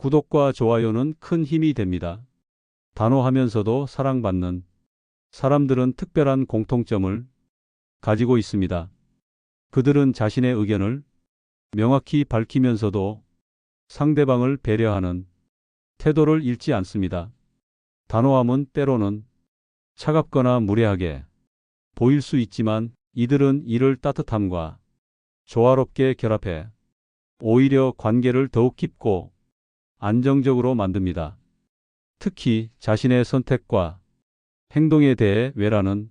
구독과 좋아요는 큰 힘이 됩니다. 단호하면서도 사랑받는 사람들은 특별한 공통점을 가지고 있습니다. 그들은 자신의 의견을 명확히 밝히면서도 상대방을 배려하는 태도를 잃지 않습니다. 단호함은 때로는 차갑거나 무례하게 보일 수 있지만 이들은 이를 따뜻함과 조화롭게 결합해 오히려 관계를 더욱 깊고 안정적으로 만듭니다. 특히 자신의 선택과 행동에 대해 왜라는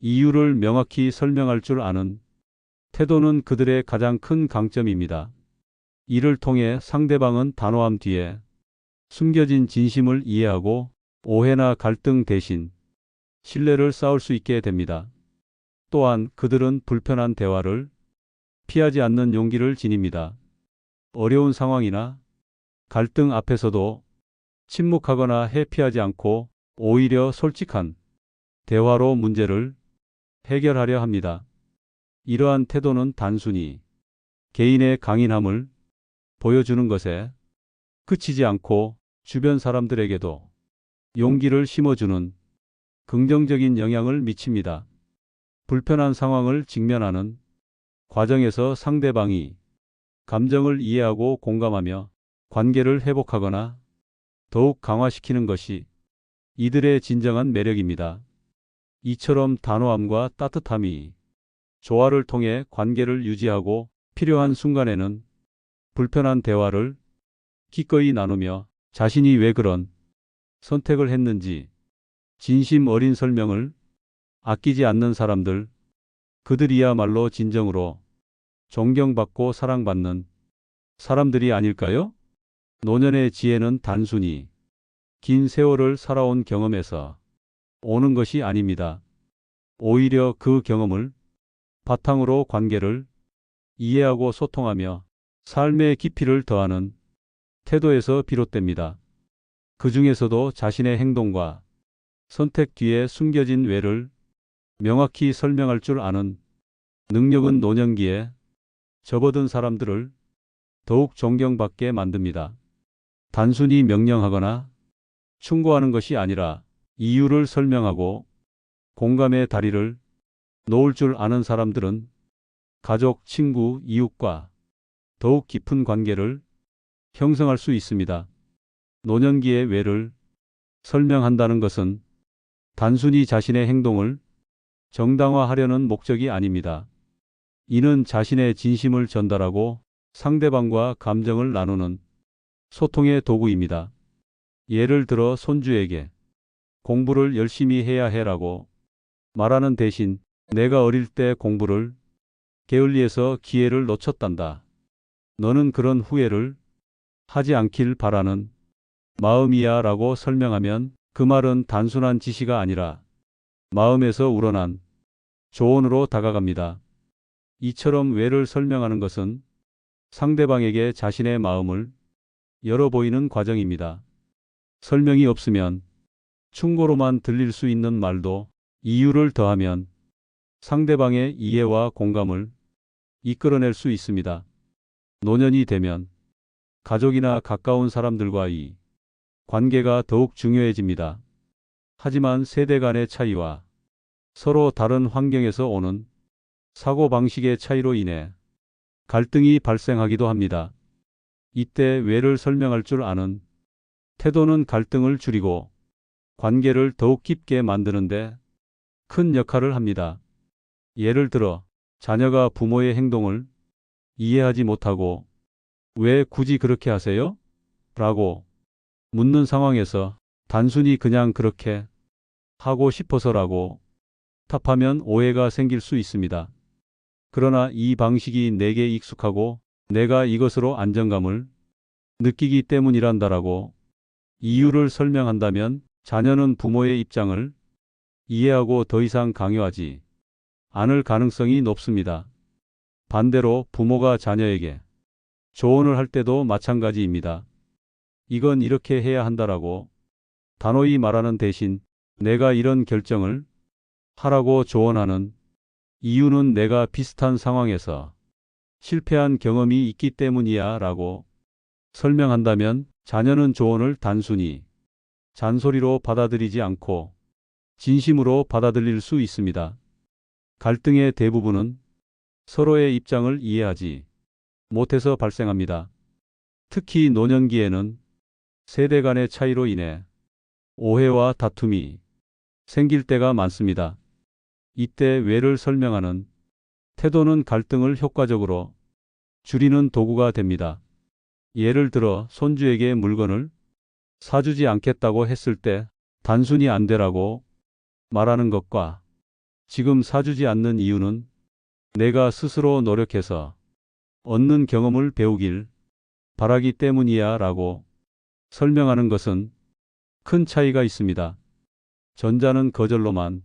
이유를 명확히 설명할 줄 아는 태도는 그들의 가장 큰 강점입니다. 이를 통해 상대방은 단호함 뒤에 숨겨진 진심을 이해하고 오해나 갈등 대신 신뢰를 쌓을 수 있게 됩니다. 또한 그들은 불편한 대화를 피하지 않는 용기를 지닙니다. 어려운 상황이나 갈등 앞에서도 침묵하거나 회피하지 않고 오히려 솔직한 대화로 문제를 해결하려 합니다. 이러한 태도는 단순히 개인의 강인함을 보여주는 것에 그치지 않고 주변 사람들에게도 용기를 심어주는 긍정적인 영향을 미칩니다. 불편한 상황을 직면하는 과정에서 상대방이 감정을 이해하고 공감하며 관계를 회복하거나 더욱 강화시키는 것이 이들의 진정한 매력입니다. 이처럼 단호함과 따뜻함이 조화를 통해 관계를 유지하고 필요한 순간에는 불편한 대화를 기꺼이 나누며 자신이 왜 그런 선택을 했는지 진심 어린 설명을 아끼지 않는 사람들, 그들이야말로 진정으로 존경받고 사랑받는 사람들이 아닐까요? 노년의 지혜는 단순히 긴 세월을 살아온 경험에서 오는 것이 아닙니다. 오히려 그 경험을 바탕으로 관계를 이해하고 소통하며 삶의 깊이를 더하는 태도에서 비롯됩니다. 그 중에서도 자신의 행동과 선택 뒤에 숨겨진 왜를 명확히 설명할 줄 아는 능력은 노년기에 접어든 사람들을 더욱 존경받게 만듭니다. 단순히 명령하거나 충고하는 것이 아니라 이유를 설명하고 공감의 다리를 놓을 줄 아는 사람들은 가족, 친구, 이웃과 더욱 깊은 관계를 형성할 수 있습니다. 노년기의 왜를 설명한다는 것은 단순히 자신의 행동을 정당화하려는 목적이 아닙니다. 이는 자신의 진심을 전달하고 상대방과 감정을 나누는 소통의 도구입니다. 예를 들어 손주에게 공부를 열심히 해야 해라고 말하는 대신 내가 어릴 때 공부를 게을리해서 기회를 놓쳤단다. 너는 그런 후회를 하지 않길 바라는 마음이야 라고 설명하면 그 말은 단순한 지시가 아니라 마음에서 우러난 조언으로 다가갑니다. 이처럼 왜를 설명하는 것은 상대방에게 자신의 마음을 열어 보이는 과정입니다. 설명이 없으면 충고로만 들릴 수 있는 말도 이유를 더하면 상대방의 이해와 공감을 이끌어낼 수 있습니다. 노년이 되면 가족이나 가까운 사람들과의 관계가 더욱 중요해집니다. 하지만 세대 간의 차이와 서로 다른 환경에서 오는 사고방식의 차이로 인해 갈등이 발생하기도 합니다. 이때 왜를 설명할 줄 아는 태도는 갈등을 줄이고 관계를 더욱 깊게 만드는데 큰 역할을 합니다. 예를 들어 자녀가 부모의 행동을 이해하지 못하고 왜 굳이 그렇게 하세요? 라고 묻는 상황에서 단순히 그냥 그렇게 하고 싶어서라고 답하면 오해가 생길 수 있습니다. 그러나 이 방식이 내게 익숙하고 내가 이것으로 안정감을 느끼기 때문이란다라고 이유를 설명한다면 자녀는 부모의 입장을 이해하고 더 이상 강요하지 않을 가능성이 높습니다. 반대로 부모가 자녀에게 조언을 할 때도 마찬가지입니다. 이건 이렇게 해야 한다라고 단호히 말하는 대신 내가 이런 결정을 하라고 조언하는 이유는 내가 비슷한 상황에서 실패한 경험이 있기 때문이야 라고 설명한다면 자녀는 조언을 단순히 잔소리로 받아들이지 않고 진심으로 받아들일 수 있습니다. 갈등의 대부분은 서로의 입장을 이해하지 못해서 발생합니다. 특히 노년기에는 세대 간의 차이로 인해 오해와 다툼이 생길 때가 많습니다. 이때 외를 설명하는 태도는 갈등을 효과적으로 줄이는 도구가 됩니다. 예를 들어 손주에게 물건을 사주지 않겠다고 했을 때 단순히 안 되라고 말하는 것과 지금 사주지 않는 이유는 내가 스스로 노력해서 얻는 경험을 배우길 바라기 때문이야 라고 설명하는 것은 큰 차이가 있습니다. 전자는 거절로만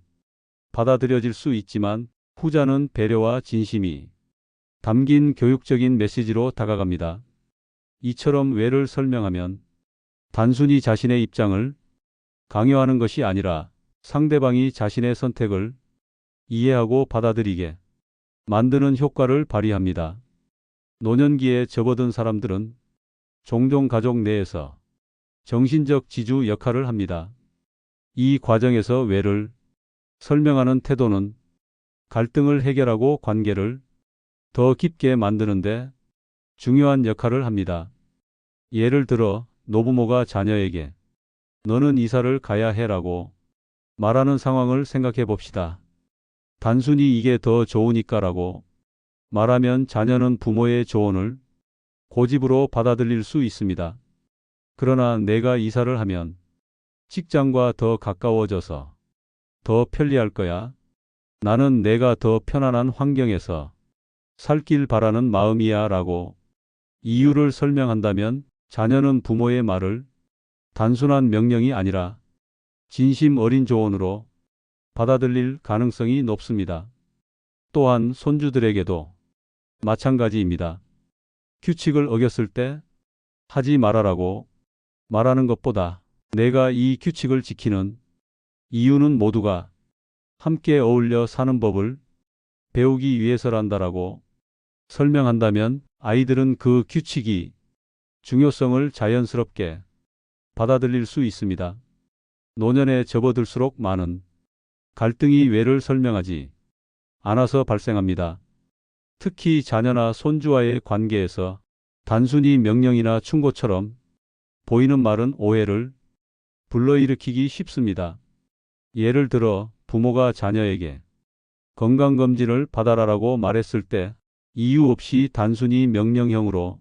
받아들여질 수 있지만 후자는 배려와 진심이 담긴 교육적인 메시지로 다가갑니다. 이처럼 왜를 설명하면 단순히 자신의 입장을 강요하는 것이 아니라 상대방이 자신의 선택을 이해하고 받아들이게 만드는 효과를 발휘합니다. 노년기에 접어든 사람들은 종종 가족 내에서 정신적 지주 역할을 합니다. 이 과정에서 왜를 설명하는 태도는 갈등을 해결하고 관계를 더 깊게 만드는데 중요한 역할을 합니다. 예를 들어 노부모가 자녀에게 너는 이사를 가야 해라고 말하는 상황을 생각해 봅시다. 단순히 이게 더 좋으니까라고 말하면 자녀는 부모의 조언을 고집으로 받아들일 수 있습니다. 그러나 내가 이사를 하면 직장과 더 가까워져서 더 편리할 거야. 나는 내가 더 편안한 환경에서 살길 바라는 마음이야 라고 이유를 설명한다면 자녀는 부모의 말을 단순한 명령이 아니라 진심 어린 조언으로 받아들일 가능성이 높습니다. 또한 손주들에게도 마찬가지입니다. 규칙을 어겼을 때 하지 말아라고 말하는 것보다 내가 이 규칙을 지키는 이유는 모두가 함께 어울려 사는 법을 배우기 위해서란다라고 설명한다면 아이들은 그 규칙이 중요성을 자연스럽게 받아들일 수 있습니다. 노년에 접어들수록 많은 갈등이 왜를 설명하지 않아서 발생합니다. 특히 자녀나 손주와의 관계에서 단순히 명령이나 충고처럼 보이는 말은 오해를 불러일으키기 쉽습니다. 예를 들어 부모가 자녀에게 건강검진을 받아라라고 말했을 때 이유 없이 단순히 명령형으로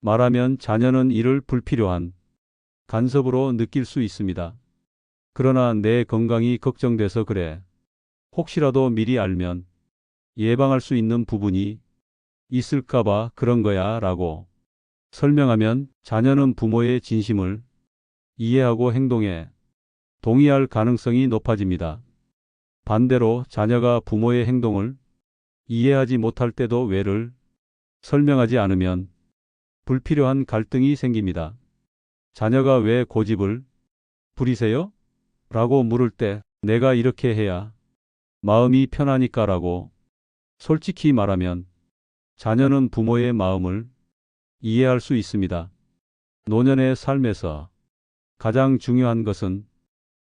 말하면 자녀는 이를 불필요한 간섭으로 느낄 수 있습니다. 그러나 내 건강이 걱정돼서 그래. 혹시라도 미리 알면 예방할 수 있는 부분이 있을까봐 그런 거야 라고 설명하면 자녀는 부모의 진심을 이해하고 행동에 동의할 가능성이 높아집니다. 반대로 자녀가 부모의 행동을 이해하지 못할 때도 왜를 설명하지 않으면 불필요한 갈등이 생깁니다. 자녀가 왜 고집을 부리세요? 라고 물을 때 내가 이렇게 해야 마음이 편하니까 라고 솔직히 말하면 자녀는 부모의 마음을 이해할 수 있습니다. 노년의 삶에서 가장 중요한 것은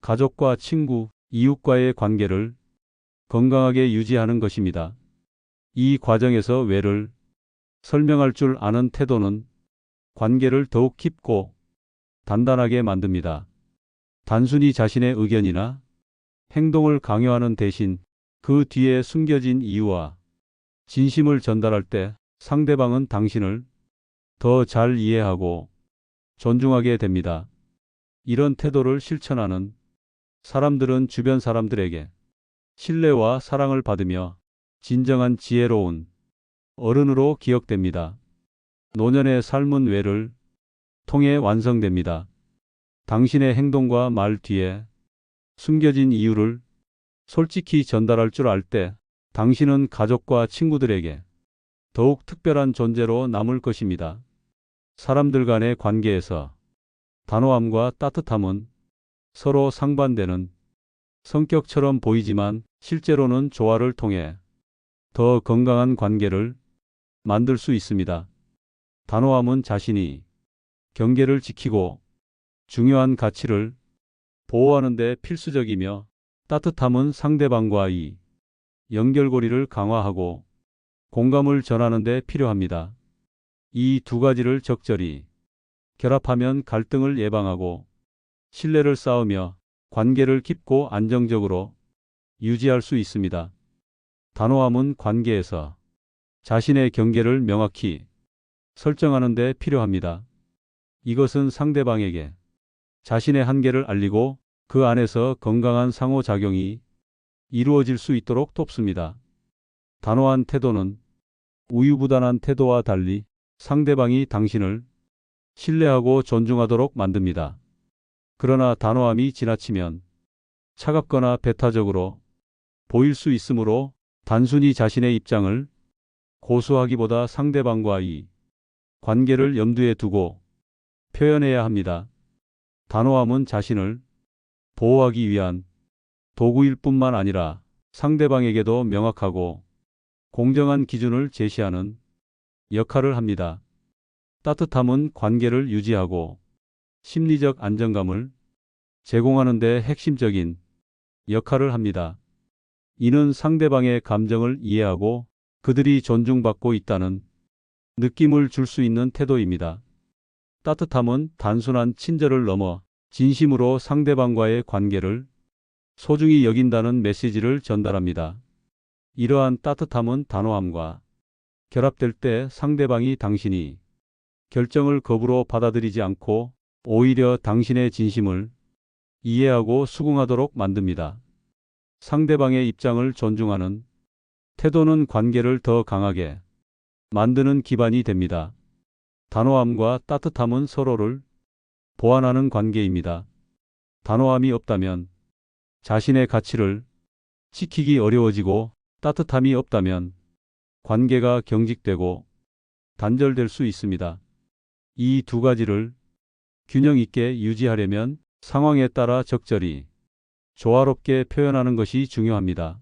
가족과 친구, 이웃과의 관계를 건강하게 유지하는 것입니다. 이 과정에서 왜를 설명할 줄 아는 태도는 관계를 더욱 깊고 단단하게 만듭니다. 단순히 자신의 의견이나 행동을 강요하는 대신 그 뒤에 숨겨진 이유와 진심을 전달할 때 상대방은 당신을 더 잘 이해하고 존중하게 됩니다. 이런 태도를 실천하는 사람들은 주변 사람들에게 신뢰와 사랑을 받으며 진정한 지혜로운 어른으로 기억됩니다. 노년의 삶은 왜를 통해 완성됩니다. 당신의 행동과 말 뒤에 숨겨진 이유를 솔직히 전달할 줄 알 때 당신은 가족과 친구들에게 더욱 특별한 존재로 남을 것입니다. 사람들 간의 관계에서 단호함과 따뜻함은 서로 상반되는 성격처럼 보이지만 실제로는 조화를 통해 더 건강한 관계를 만들 수 있습니다. 단호함은 자신이 경계를 지키고 중요한 가치를 보호하는 데 필수적이며 따뜻함은 상대방과의 연결고리를 강화하고 공감을 전하는 데 필요합니다. 이 두 가지를 적절히 결합하면 갈등을 예방하고 신뢰를 쌓으며 관계를 깊고 안정적으로 유지할 수 있습니다. 단호함은 관계에서 자신의 경계를 명확히 설정하는 데 필요합니다. 이것은 상대방에게 자신의 한계를 알리고 그 안에서 건강한 상호작용이 이루어질 수 있도록 돕습니다. 단호한 태도는 우유부단한 태도와 달리 상대방이 당신을 신뢰하고 존중하도록 만듭니다. 그러나 단호함이 지나치면 차갑거나 배타적으로 보일 수 있으므로 단순히 자신의 입장을 고수하기보다 상대방과의 관계를 염두에 두고 표현해야 합니다. 단호함은 자신을 보호하기 위한 도구일 뿐만 아니라 상대방에게도 명확하고 공정한 기준을 제시하는 역할을 합니다. 따뜻함은 관계를 유지하고 심리적 안정감을 제공하는 데 핵심적인 역할을 합니다. 이는 상대방의 감정을 이해하고 그들이 존중받고 있다는 느낌을 줄 수 있는 태도입니다. 따뜻함은 단순한 친절을 넘어 진심으로 상대방과의 관계를 소중히 여긴다는 메시지를 전달합니다. 이러한 따뜻함은 단호함과 결합될 때 상대방이 당신이 결정을 겁으로 받아들이지 않고 오히려 당신의 진심을 이해하고 수긍하도록 만듭니다. 상대방의 입장을 존중하는 태도는 관계를 더 강하게 만드는 기반이 됩니다. 단호함과 따뜻함은 서로를 보완하는 관계입니다. 단호함이 없다면 자신의 가치를 지키기 어려워지고 따뜻함이 없다면 관계가 경직되고 단절될 수 있습니다. 이 두 가지를 균형 있게 유지하려면 상황에 따라 적절히 조화롭게 표현하는 것이 중요합니다.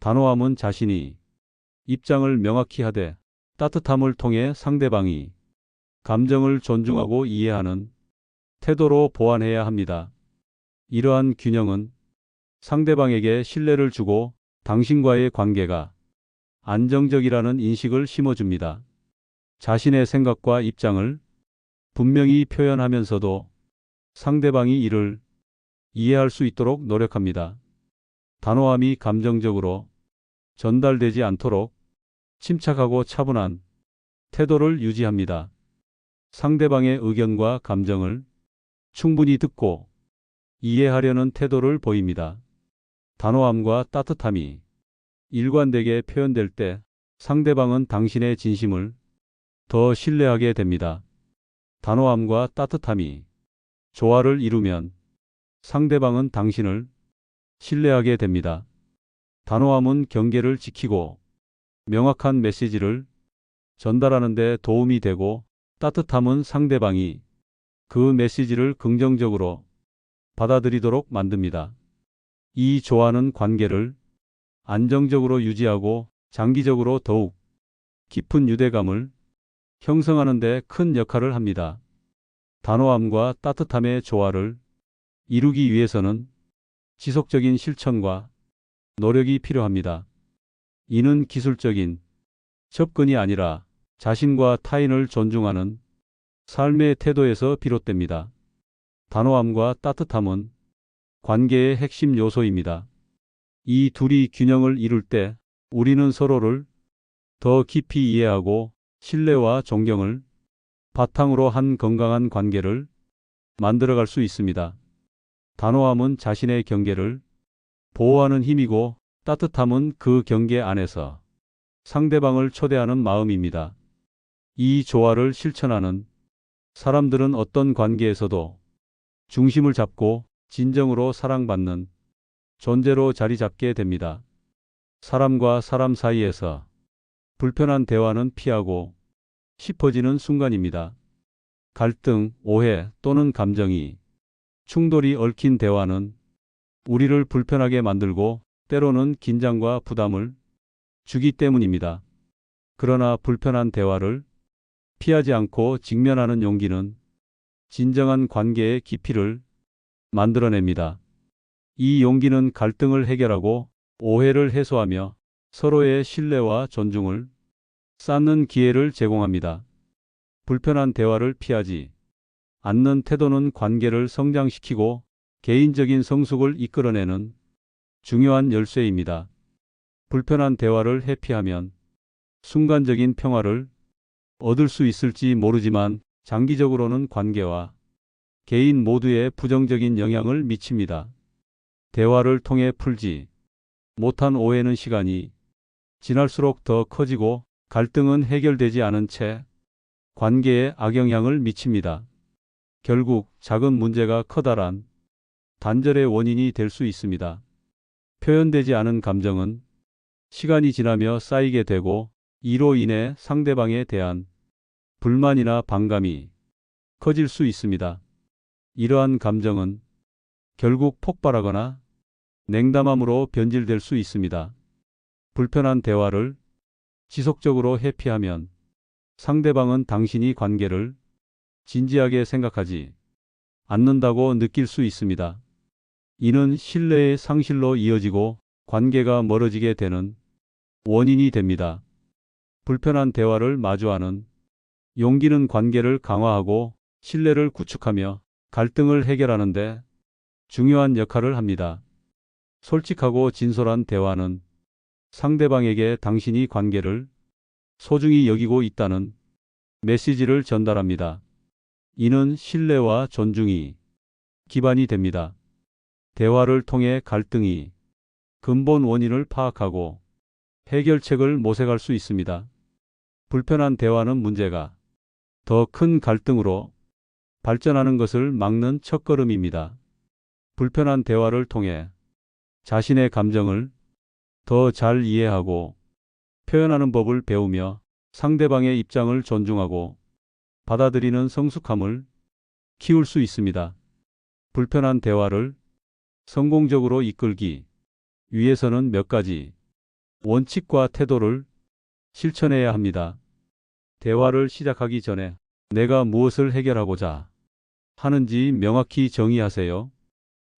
단호함은 자신이 입장을 명확히 하되 따뜻함을 통해 상대방이 감정을 존중하고 이해하는 태도로 보완해야 합니다. 이러한 균형은 상대방에게 신뢰를 주고 당신과의 관계가 안정적이라는 인식을 심어줍니다. 자신의 생각과 입장을 분명히 표현하면서도 상대방이 이를 이해할 수 있도록 노력합니다. 단호함이 감정적으로 전달되지 않도록 침착하고 차분한 태도를 유지합니다. 상대방의 의견과 감정을 충분히 듣고 이해하려는 태도를 보입니다. 단호함과 따뜻함이 일관되게 표현될 때 상대방은 당신의 진심을 더 신뢰하게 됩니다. 단호함과 따뜻함이 조화를 이루면 상대방은 당신을 신뢰하게 됩니다. 단호함은 경계를 지키고 명확한 메시지를 전달하는 데 도움이 되고 따뜻함은 상대방이 그 메시지를 긍정적으로 받아들이도록 만듭니다. 이 조화는 관계를 안정적으로 유지하고 장기적으로 더욱 깊은 유대감을 형성하는 데 큰 역할을 합니다. 단호함과 따뜻함의 조화를 이루기 위해서는 지속적인 실천과 노력이 필요합니다. 이는 기술적인 접근이 아니라 자신과 타인을 존중하는 삶의 태도에서 비롯됩니다. 단호함과 따뜻함은 관계의 핵심 요소입니다. 이 둘이 균형을 이룰 때 우리는 서로를 더 깊이 이해하고 신뢰와 존경을 바탕으로 한 건강한 관계를 만들어갈 수 있습니다. 단호함은 자신의 경계를 보호하는 힘이고 따뜻함은 그 경계 안에서 상대방을 초대하는 마음입니다. 이 조화를 실천하는 사람들은 어떤 관계에서도 중심을 잡고 진정으로 사랑받는 존재로 자리 잡게 됩니다. 사람과 사람 사이에서 불편한 대화는 피하고 싶어지는 순간입니다. 갈등, 오해 또는 감정이 충돌이 얽힌 대화는 우리를 불편하게 만들고 때로는 긴장과 부담을 주기 때문입니다. 그러나 불편한 대화를 피하지 않고 직면하는 용기는 진정한 관계의 깊이를 만들어냅니다. 이 용기는 갈등을 해결하고 오해를 해소하며 서로의 신뢰와 존중을 쌓는 기회를 제공합니다. 불편한 대화를 피하지 않는 태도는 관계를 성장시키고 개인적인 성숙을 이끌어내는 중요한 열쇠입니다. 불편한 대화를 회피하면 순간적인 평화를 얻을 수 있을지 모르지만 장기적으로는 관계와 개인 모두에 부정적인 영향을 미칩니다. 대화를 통해 풀지 못한 오해는 시간이 지날수록 더 커지고 갈등은 해결되지 않은 채 관계에 악영향을 미칩니다. 결국 작은 문제가 커다란 단절의 원인이 될 수 있습니다. 표현되지 않은 감정은 시간이 지나며 쌓이게 되고 이로 인해 상대방에 대한 불만이나 반감이 커질 수 있습니다. 이러한 감정은 결국 폭발하거나 냉담함으로 변질될 수 있습니다. 불편한 대화를 지속적으로 회피하면 상대방은 당신이 관계를 진지하게 생각하지 않는다고 느낄 수 있습니다. 이는 신뢰의 상실로 이어지고 관계가 멀어지게 되는 원인이 됩니다. 불편한 대화를 마주하는 용기는 관계를 강화하고 신뢰를 구축하며 갈등을 해결하는데 중요한 역할을 합니다. 솔직하고 진솔한 대화는 상대방에게 당신이 관계를 소중히 여기고 있다는 메시지를 전달합니다. 이는 신뢰와 존중이 기반이 됩니다. 대화를 통해 갈등이 근본 원인을 파악하고 해결책을 모색할 수 있습니다. 불편한 대화는 문제가 더 큰 갈등으로 발전하는 것을 막는 첫걸음입니다. 불편한 대화를 통해 자신의 감정을 더 잘 이해하고 표현하는 법을 배우며 상대방의 입장을 존중하고 받아들이는 성숙함을 키울 수 있습니다. 불편한 대화를 성공적으로 이끌기 위해서는 몇 가지 원칙과 태도를 실천해야 합니다. 대화를 시작하기 전에 내가 무엇을 해결하고자 하는지 명확히 정의하세요.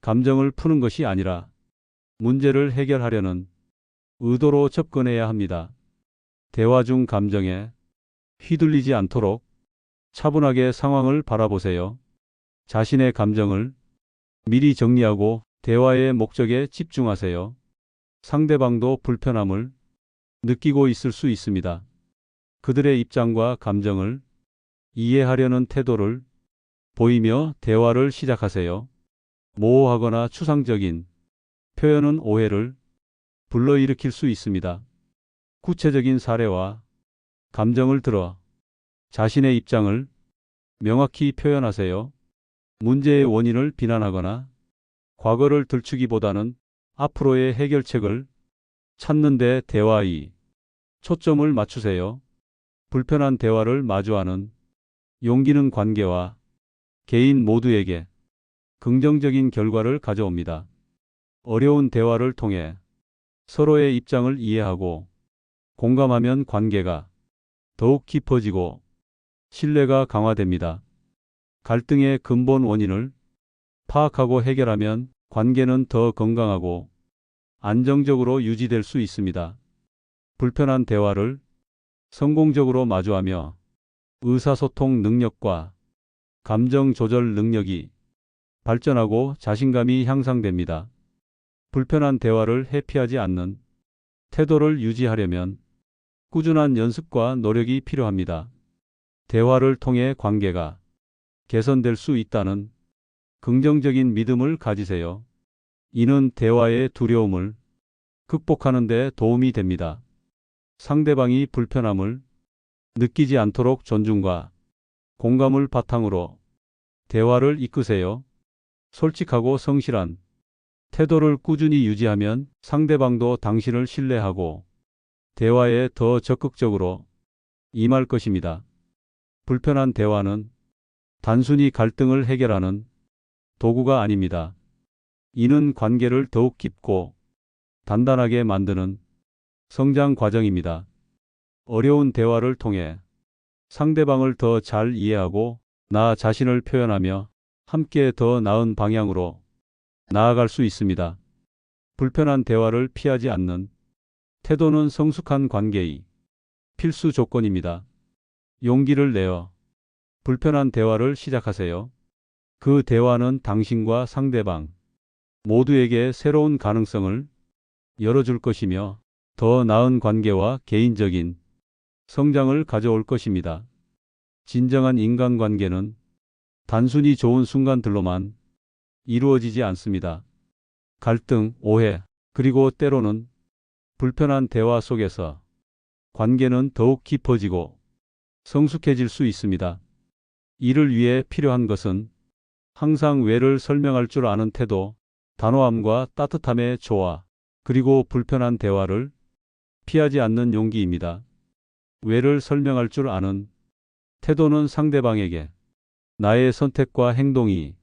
감정을 푸는 것이 아니라 문제를 해결하려는 의도로 접근해야 합니다. 대화 중 감정에 휘둘리지 않도록 차분하게 상황을 바라보세요. 자신의 감정을 미리 정리하고 대화의 목적에 집중하세요. 상대방도 불편함을 느끼고 있을 수 있습니다. 그들의 입장과 감정을 이해하려는 태도를 보이며 대화를 시작하세요. 모호하거나 추상적인 표현은 오해를 불러일으킬 수 있습니다. 구체적인 사례와 감정을 들어 자신의 입장을 명확히 표현하세요. 문제의 원인을 비난하거나 과거를 들추기보다는 앞으로의 해결책을 찾는 데 대화의 초점을 맞추세요. 불편한 대화를 마주하는 용기는 관계와 개인 모두에게 긍정적인 결과를 가져옵니다. 어려운 대화를 통해 서로의 입장을 이해하고 공감하면 관계가 더욱 깊어지고 신뢰가 강화됩니다. 갈등의 근본 원인을 파악하고 해결하면 관계는 더 건강하고 안정적으로 유지될 수 있습니다. 불편한 대화를 성공적으로 마주하며 의사소통 능력과 감정 조절 능력이 발전하고 자신감이 향상됩니다. 불편한 대화를 회피하지 않는 태도를 유지하려면 꾸준한 연습과 노력이 필요합니다. 대화를 통해 관계가 개선될 수 있다는 긍정적인 믿음을 가지세요. 이는 대화의 두려움을 극복하는 데 도움이 됩니다. 상대방이 불편함을 느끼지 않도록 존중과 공감을 바탕으로 대화를 이끄세요. 솔직하고 성실한 태도를 꾸준히 유지하면 상대방도 당신을 신뢰하고 대화에 더 적극적으로 임할 것입니다. 불편한 대화는 단순히 갈등을 해결하는 도구가 아닙니다. 이는 관계를 더욱 깊고 단단하게 만드는 성장 과정입니다. 어려운 대화를 통해 상대방을 더 잘 이해하고 나 자신을 표현하며 함께 더 나은 방향으로 나아갈 수 있습니다. 불편한 대화를 피하지 않는 태도는 성숙한 관계의 필수 조건입니다. 용기를 내어 불편한 대화를 시작하세요. 그 대화는 당신과 상대방 모두에게 새로운 가능성을 열어줄 것이며 더 나은 관계와 개인적인 성장을 가져올 것입니다. 진정한 인간관계는 단순히 좋은 순간들로만 이루어지지 않습니다. 갈등, 오해, 그리고 때로는 불편한 대화 속에서 관계는 더욱 깊어지고 성숙해질 수 있습니다. 이를 위해 필요한 것은 항상 왜를 설명할 줄 아는 태도, 단호함과 따뜻함의 조화, 그리고 불편한 대화를 피하지 않는 용기입니다. 왜를 설명할 줄 아는 태도는 상대방에게 나의 선택과 행동이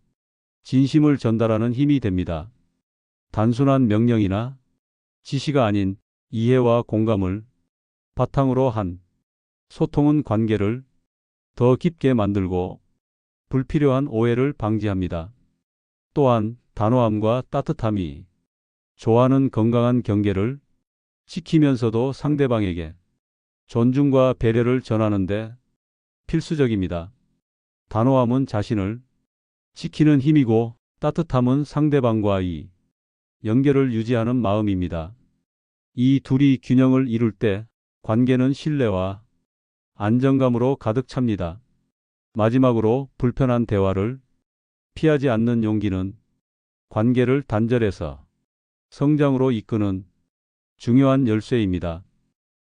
진심을 전달하는 힘이 됩니다. 단순한 명령이나 지시가 아닌 이해와 공감을 바탕으로 한 소통은 관계를 더 깊게 만들고 불필요한 오해를 방지합니다. 또한 단호함과 따뜻함이 좋아하는 건강한 경계를 지키면서도 상대방에게 존중과 배려를 전하는데 필수적입니다. 단호함은 자신을 지키는 힘이고 따뜻함은 상대방과의 연결을 유지하는 마음입니다. 이 둘이 균형을 이룰 때 관계는 신뢰와 안정감으로 가득 찹니다. 마지막으로 불편한 대화를 피하지 않는 용기는 관계를 단절해서 성장으로 이끄는 중요한 열쇠입니다.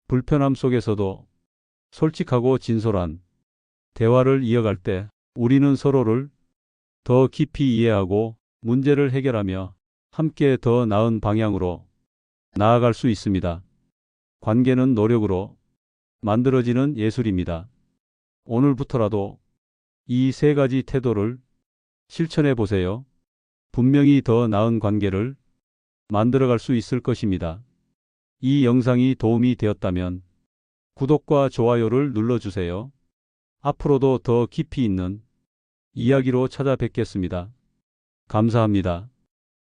불편함 속에서도 솔직하고 진솔한 대화를 이어갈 때 우리는 서로를 더 깊이 이해하고 문제를 해결하며 함께 더 나은 방향으로 나아갈 수 있습니다. 관계는 노력으로 만들어지는 예술입니다. 오늘부터라도 이 세 가지 태도를 실천해 보세요. 분명히 더 나은 관계를 만들어갈 수 있을 것입니다. 이 영상이 도움이 되었다면 구독과 좋아요를 눌러주세요. 앞으로도 더 깊이 있는 이야기로 찾아뵙겠습니다. 감사합니다.